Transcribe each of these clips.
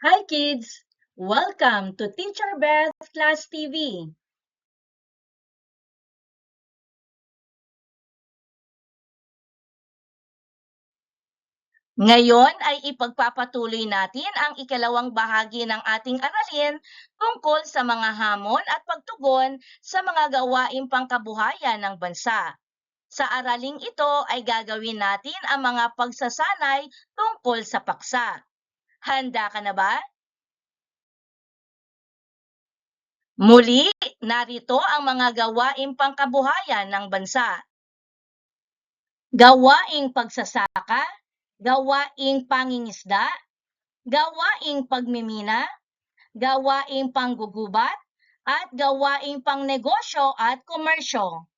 Hi kids! Welcome to Teacher Beth Class TV. Ngayon ay ipagpapatuloy natin ang ikalawang bahagi ng ating aralin tungkol sa mga hamon at pagtugon sa mga gawaing pangkabuhayan ng bansa. Sa araling ito ay gagawin natin ang mga pagsasanay tungkol sa paksa. Handa ka na ba? Muli, narito ang mga gawaing pangkabuhayan ng bansa. Gawaing pagsasaka, gawaing pangingisda, gawaing pagmimina, gawaing panggugubat, at gawaing pangnegosyo at komersyo.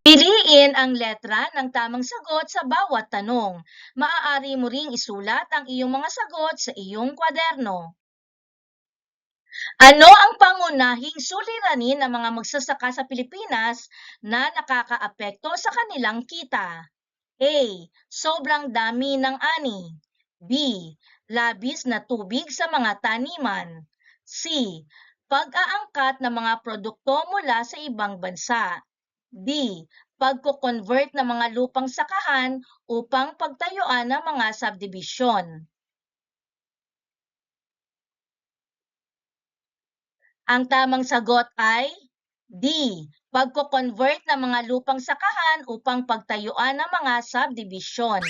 Piliin ang letra ng tamang sagot sa bawat tanong. Maaari mo ring isulat ang iyong mga sagot sa iyong kwaderno. Ano ang pangunahing suliranin ng mga magsasaka sa Pilipinas na nakakaapekto sa kanilang kita? A. Sobrang dami ng ani. B. Labis na tubig sa mga taniman. C. Pag-aangkat ng mga produkto mula sa ibang bansa. D. Pagko-convert ng mga lupang sakahan upang pagtayuan ng mga subdivision. Ang tamang sagot ay D. Pagko-convert ng mga lupang sakahan upang pagtayuan ng mga subdivision.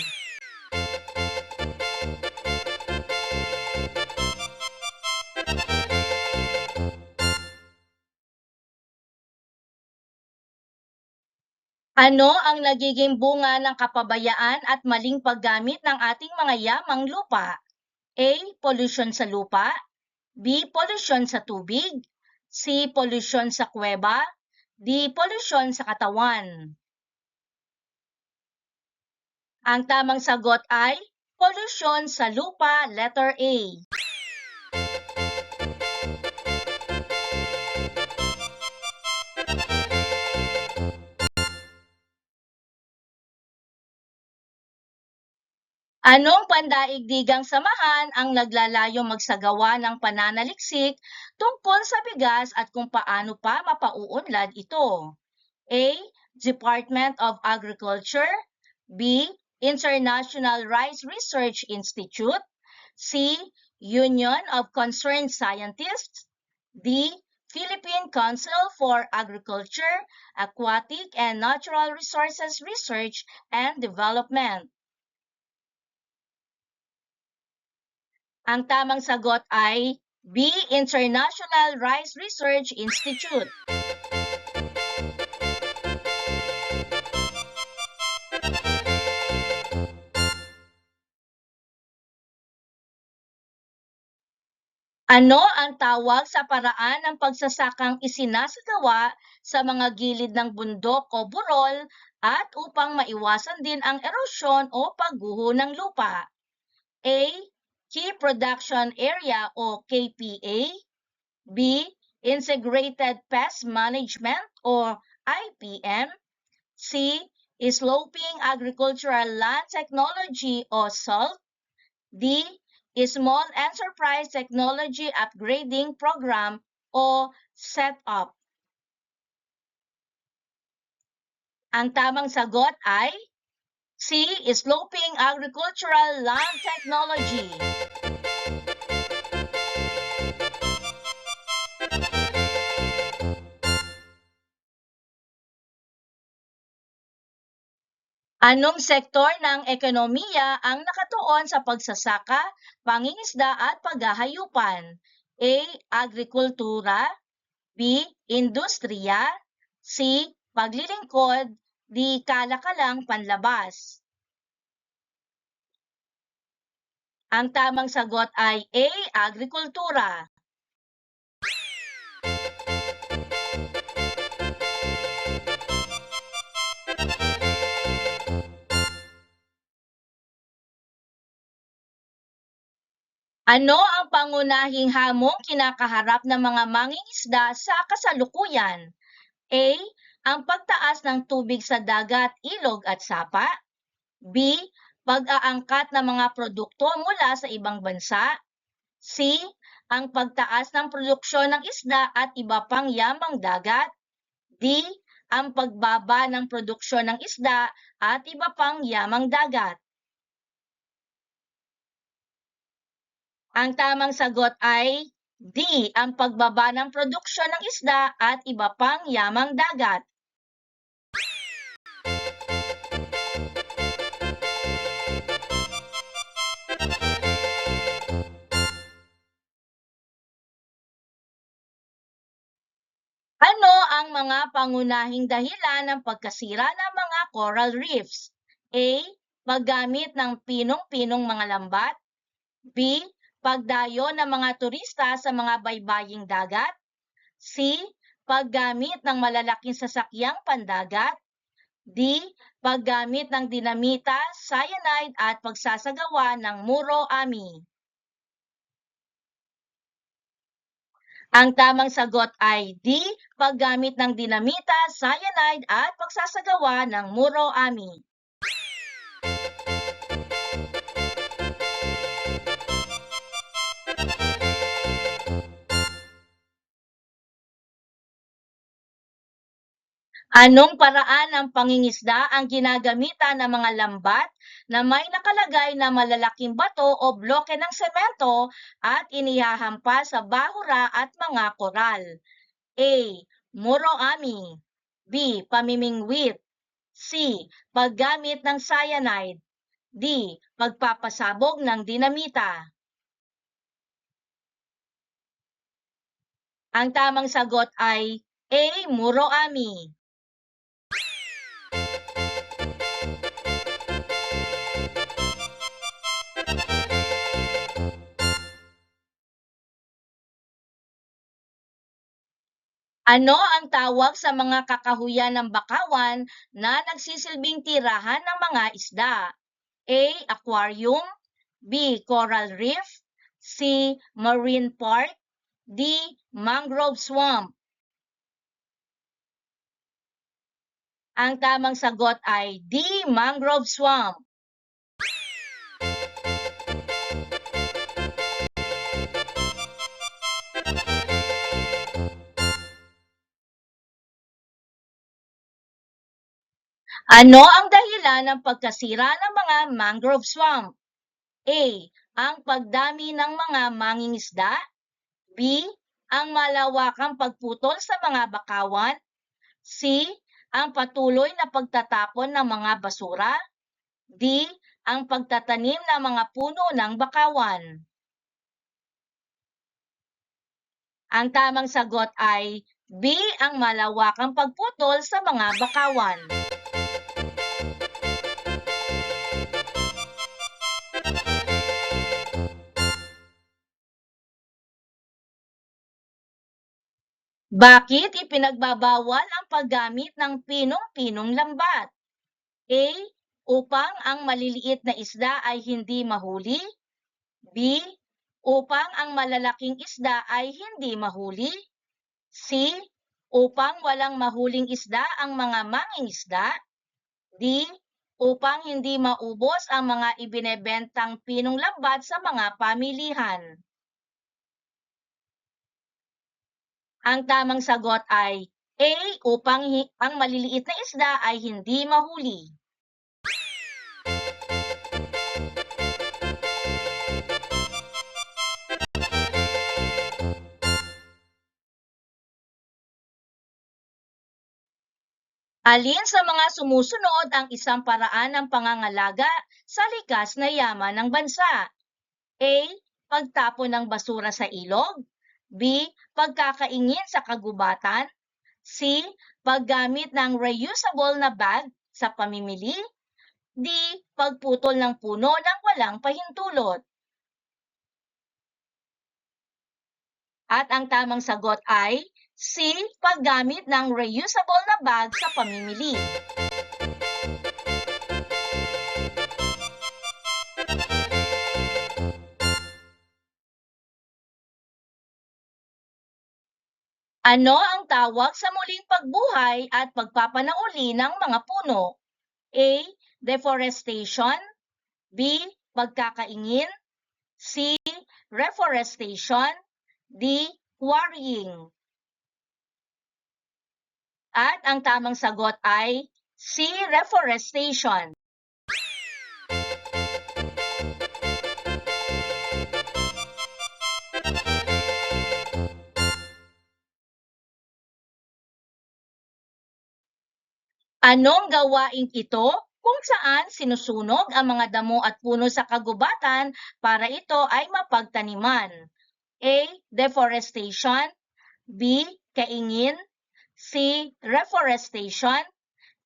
Ano ang nagiging bunga ng kapabayaan at maling paggamit ng ating mga yamang lupa? A. Pollution sa lupa. B. Pollution sa tubig. C. Pollution sa kuweba. D. Pollution sa katawan. Ang tamang sagot ay pollution sa lupa, letter A. Anong pandaigdigang samahan ang naglalayong magsagawa ng pananaliksik tungkol sa bigas at kung paano pa mapauunlad ito? A. Department of Agriculture B. International Rice Research Institute C. Union of Concerned Scientists D. Philippine Council for Agriculture, Aquatic and Natural Resources Research and Development Ang tamang sagot ay B. International Rice Research Institute. Ano ang tawag sa paraan ng pagsasakang isinasagawa sa mga gilid ng bundok o burol at upang maiwasan din ang erosyon o pagguho ng lupa? A. Key Production Area o KPA. B. Integrated Pest Management or IPM. C. Sloping Agricultural Land Technology o SALT. D. Small Enterprise Technology Upgrading Program o SETUP. Ang tamang sagot ay C. Sloping Agricultural Land Technology. Anong sektor ng ekonomiya ang nakatuon sa pagsasaka, pangingisda at paghahayupan? A. Agrikultura B. Industriya C. Paglilingkod D. Kalakalang panlabas Ang tamang sagot ay A. Agrikultura Ano ang pangunahing hamong kinakaharap ng mga mangingisda sa kasalukuyan? A. Ang pagtaas ng tubig sa dagat, ilog at sapa. B. Pag-aangkat ng mga produkto mula sa ibang bansa. C. Ang pagtaas ng produksyon ng isda at iba pang yamang dagat. D. Ang pagbaba ng produksyon ng isda at iba pang yamang dagat. Ang tamang sagot ay D. Ang pagbaba ng produksyon ng isda at iba pang yamang dagat. Mga pangunahing dahilan ng pagkasira ng mga coral reefs? A. Paggamit ng pinong-pinong mga lambat. B. Pagdayo ng mga turista sa mga baybaying dagat. C. Paggamit ng malalaking sasakyang pandagat. D. Paggamit ng dinamita, cyanide at pagsasagawa ng muro-ami. Ang tamang sagot ay D. Paggamit ng dinamita, cyanide at pagsasagawa ng muro-ami. Anong paraan ng pangingisda ang ginagamitan ng mga lambat na may nakalagay na malalaking bato o bloke ng semento at inihahampas sa bahura at mga koral? A. Muroami B. Pamimingwit C. Paggamit ng cyanide D. Pagpapasabog ng dinamita Ang tamang sagot ay A. Muroami Ano ang tawag sa mga kakahuyan ng bakawan na nagsisilbing tirahan ng mga isda? A. Aquarium B. Coral reef C. Marine park D. Mangrove swamp Ang tamang sagot ay D. Mangrove swamp. Ano ang dahilan ng pagkasira ng mga mangrove swamp? A. Ang pagdami ng mga mangingisda. B. Ang malawakang pagputol sa mga bakawan. C. Ang patuloy na pagtatapon ng mga basura. D. Ang pagtatanim ng mga puno ng bakawan. Ang tamang sagot ay B. Ang malawakang pagputol sa mga bakawan. Bakit ipinagbabawal ang paggamit ng pinong-pinong lambat? A. Upang ang maliliit na isda ay hindi mahuli. B. Upang ang malalaking isda ay hindi mahuli. C. Upang walang mahuling isda ang mga mangingisda. D. Upang hindi maubos ang mga ibinebentang pinong lambat sa mga pamilihan. Ang tamang sagot ay A. Upang ang maliliit na isda ay hindi mahuli. Alin sa mga sumusunod ang isang paraan ng pangangalaga sa likas na yaman ng bansa? A. Pagtapon ng basura sa ilog. B. Pagkakaingin sa kagubatan. C. Paggamit ng reusable na bag sa pamimili. D. Pagputol ng puno ng walang pahintulot. At ang tamang sagot ay C. Paggamit ng reusable na bag sa pamimili. Ano ang tawag sa muling pagbuhay at pagpapanauli ng mga puno? A. Deforestation B. Pagkakaingin C. Reforestation D. Quarrying At ang tamang sagot ay C. Reforestation. Anong gawaing ito kung saan sinusunog ang mga damo at puno sa kagubatan para ito ay mapagtaniman? A. Deforestation B. Kaingin C. Reforestation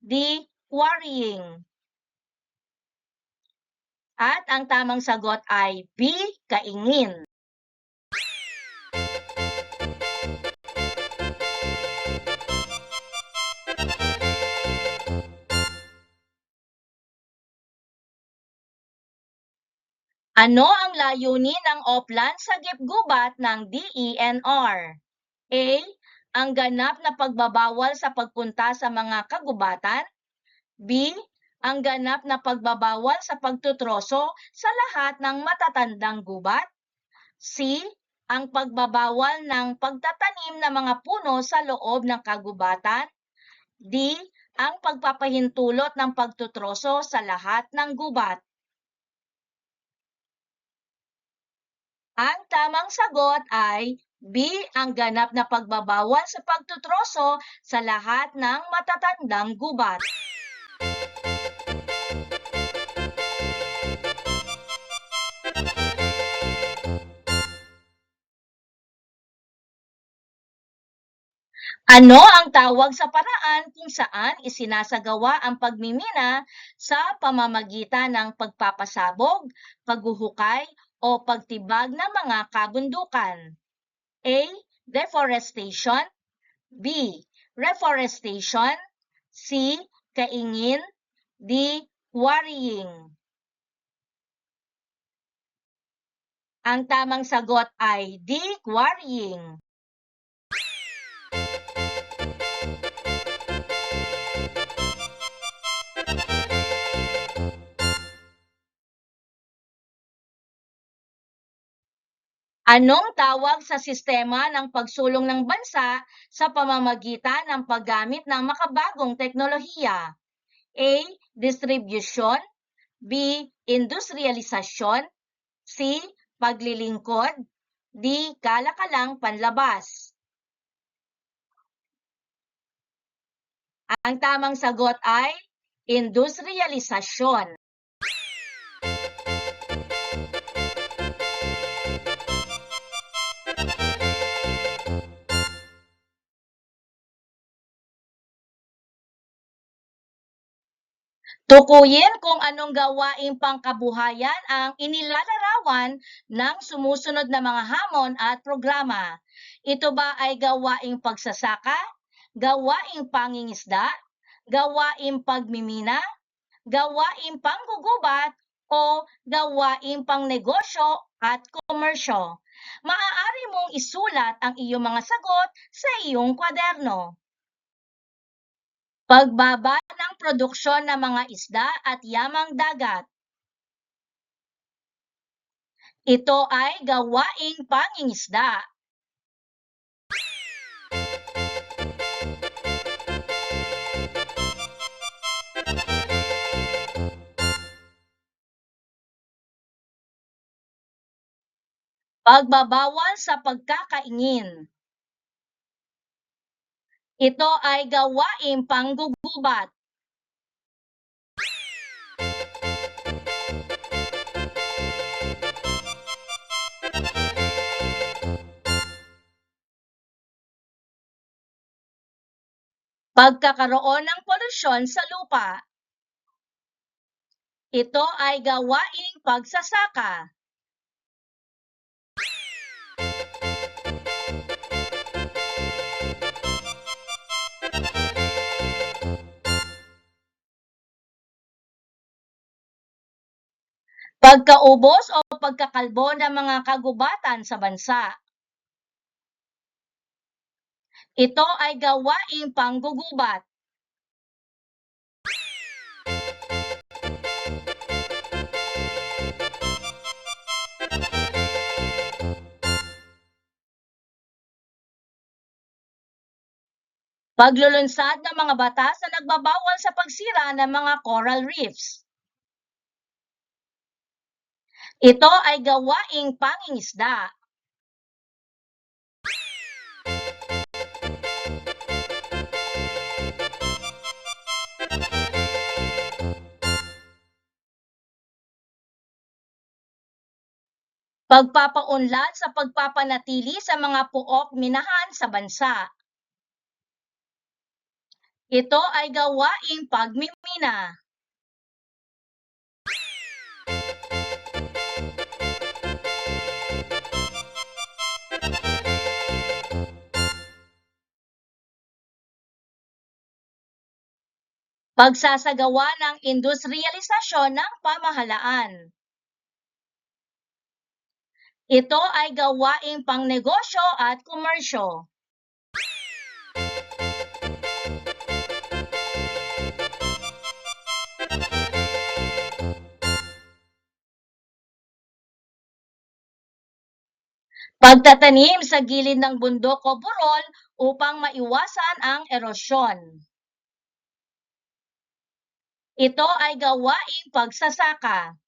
D. Quarrying At ang tamang sagot ay B. Kaingin. Ano ang layunin ng Oplan sa gipgubat ng DENR? A. Ang ganap na pagbabawal sa pagpunta sa mga kagubatan. B. Ang ganap na pagbabawal sa pagtutroso sa lahat ng matatandang gubat. C. Ang pagbabawal ng pagtatanim ng mga puno sa loob ng kagubatan. D. Ang pagpapahintulot ng pagtutroso sa lahat ng gubat. Ang tamang sagot ay B. Ang ganap na pagbabawal sa pagtutroso sa lahat ng matatandang gubat. Ano ang tawag sa paraan kung saan isinasagawa ang pagmimina sa pamamagitan ng pagpapasabog, paghuhukay, o pagtibag ng mga kabundukan? A. Deforestation B. Reforestation C. Kaingin D. Quarrying Ang tamang sagot ay D. Quarrying. Anong tawag sa sistema ng pagsulong ng bansa sa pamamagitan ng paggamit ng makabagong teknolohiya? A. Distribution B. Industrialisasyon C. Paglilingkod D. Kalakalang panlabas Ang tamang sagot ay industrialisasyon. Tukuyin kung anong gawaing pangkabuhayan ang inilalarawan ng sumusunod na mga hamon at programa. Ito ba ay gawaing pagsasaka, gawaing pangingisda, gawaing pagmimina, gawaing panggugubat, o gawaing pangnegosyo at komersyo? Maaari mong isulat ang iyong mga sagot sa iyong kwaderno. Pagbaba produksyon ng mga isda at yamang dagat. Ito ay gawaing pangingisda. Pagbabawal sa pagkakaingin. Ito ay gawaing panggugubat. Pagkakaroon ng polusyon sa lupa. Ito ay gawaing pagsasaka. Pagkaubos o pagkakalbo ng mga kagubatan sa bansa. Ito ay gawaing panggugubat. Paglulunsad ng mga batas na nagbabawal sa pagsira ng mga coral reefs. Ito ay gawaing pangingisda. Pagpapaunlad sa pagpapanatili sa mga puok minahan sa bansa. Ito ay gawaing pagmimina. Pagsasagawa ng industrialisasyon ng pamahalaan. Ito ay gawaing pangnegosyo at komersyo. Pagtatanim sa gilid ng bundok o burol upang maiwasan ang erosyon. Ito ay gawaing pagsasaka.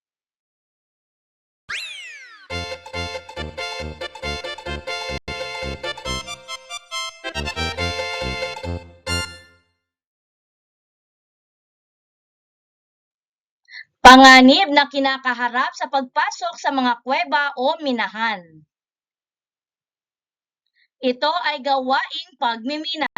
Panganib na kinakaharap sa pagpasok sa mga kuweba o minahan. Ito ay gawaing pagmimina.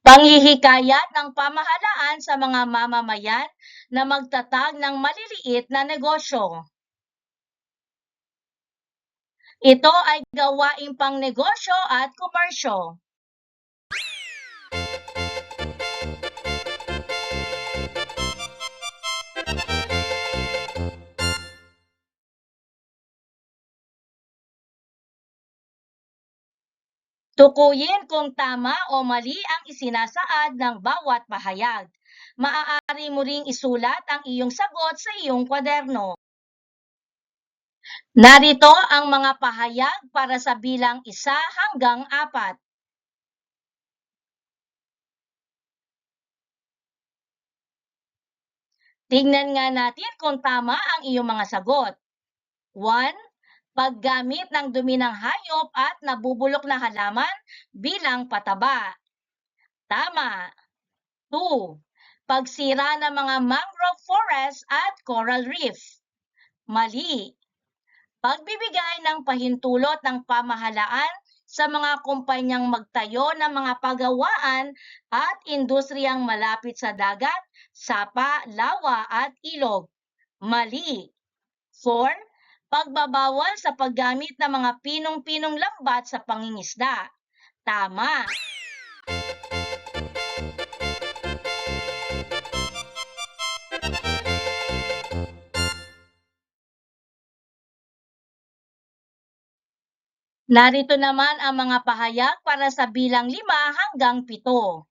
Panghihikayat ng pamahalaan sa mga mamamayan na magtatag ng maliliit na negosyo. Ito ay gawaing pangnegosyo at komersyo. Tukuyin kung tama o mali ang isinasaad ng bawat pahayag. Maaari mo ring isulat ang iyong sagot sa iyong kwaderno. Narito ang mga pahayag para sa bilang isa hanggang apat. Tingnan nga natin kung tama ang iyong mga sagot. 1. Paggamit ng dumi ng hayop at nabubulok na halaman bilang pataba. Tama. 2. Pagsira ng mga mangrove forest at coral reef. Mali. Pagbibigay ng pahintulot ng pamahalaan sa mga kumpanyang magtayo ng mga pagawaan at industriyang malapit sa dagat, sapa, lawa at ilog. Mali. 4. Pagbabawal sa paggamit ng mga pinong-pinong lambat sa pangingisda. Tama. Narito naman ang mga pahayag para sa bilang 5 hanggang 7.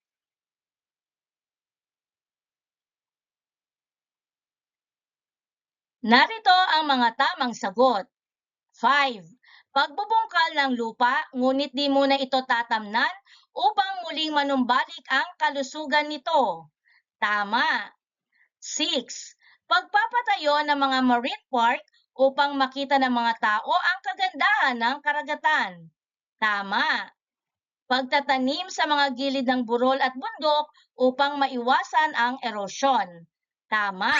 Narito ang mga tamang sagot. 5. Pagbubungkal ng lupa, ngunit di muna ito tatamnan upang muling manumbalik ang kalusugan nito. Tama. 6. Pagpapatayo ng mga marine park upang makita ng mga tao ang kagandahan ng karagatan. Tama. Pagtatanim sa mga gilid ng burol at bundok upang maiwasan ang erosyon. Tama.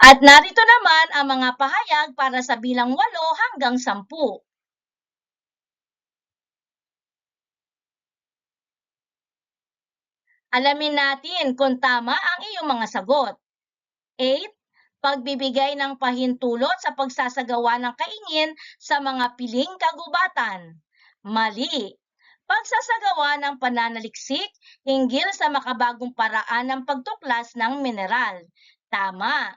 At narito naman ang mga pahayag para sa bilang 8 hanggang 10. Alamin natin kung tama ang iyong mga sagot. 8. Pagbibigay ng pahintulot sa pagsasagawa ng kaingin sa mga piling kagubatan. Mali. Pagsasagawa ng pananaliksik hinggil sa makabagong paraan ng pagtuklas ng mineral. Tama.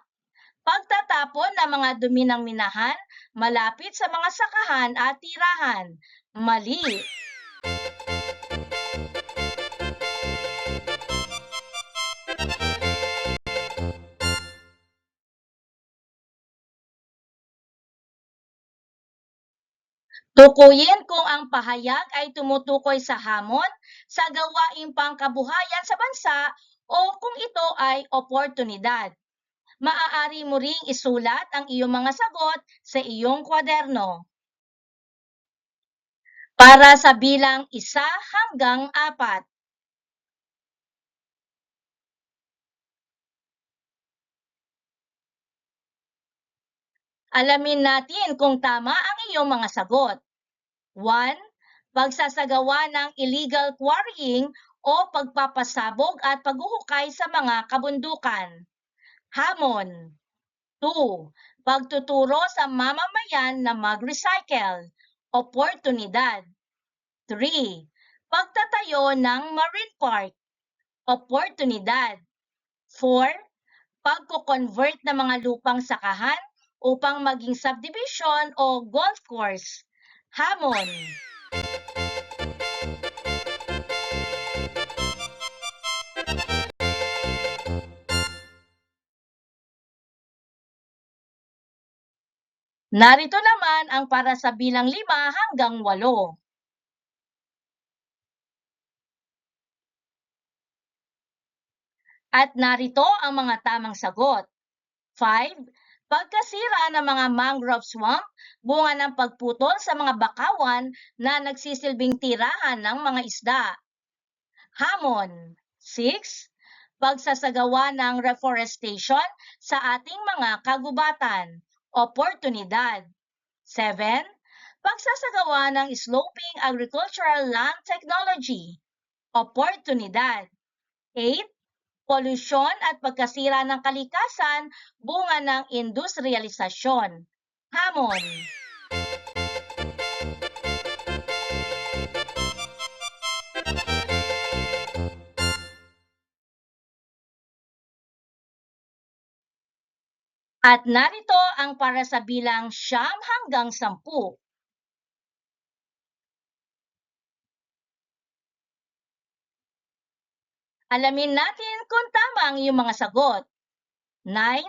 Pagtatapon ng mga dumi ng minahan malapit sa mga sakahan at tirahan. Mali. Tukuyin kung ang pahayag ay tumutukoy sa hamon, sa gawaing pangkabuhayan sa bansa o kung ito ay oportunidad. Maaari mo ring isulat ang iyong mga sagot sa iyong kwaderno. Para sa bilang isa hanggang apat. Alamin natin kung tama ang iyong mga sagot. 1. Pagsasagawa ng illegal quarrying o pagpapasabog at paghuhukay sa mga kabundukan. Hamon. 2. Pagtuturo sa mamamayan na mag-recycle. Oportunidad. 3. Pagtatayo ng marine park. Oportunidad. 4. Pagko-convert ng mga lupang sakahan upang maging subdivision o golf course. Hamon. Narito naman ang para sa bilang 5 hanggang 8. At narito ang mga tamang sagot. 5. Pagkasira ng mga mangrove swamp, bunga ng pagputol sa mga bakawan na nagsisilbing tirahan ng mga isda. Hamon. 6. Pagsasagawa ng reforestation sa ating mga kagubatan. Oportunidad. 7. Pagsasagawa ng sloping agricultural land technology. Oportunidad. 8 polusyon at pagkasira ng kalikasan bunga ng industrialisasyon. Hamon. At narito ang para sa bilang siyam hanggang sampu. Alamin natin kung tama ang iyong mga sagot. 9.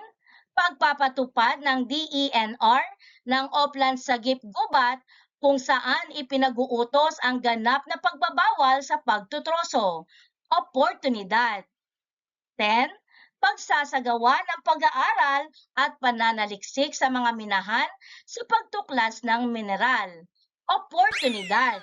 Pagpapatupad ng DENR ng Oplan Sagip Gubat kung saan ipinag-uutos ang ganap na pagbabawal sa pagtutroso. Oportunidad. 10. Pagsasagawa ng pag-aaral at pananaliksik sa mga minahan sa pagtuklas ng mineral. Oportunidad.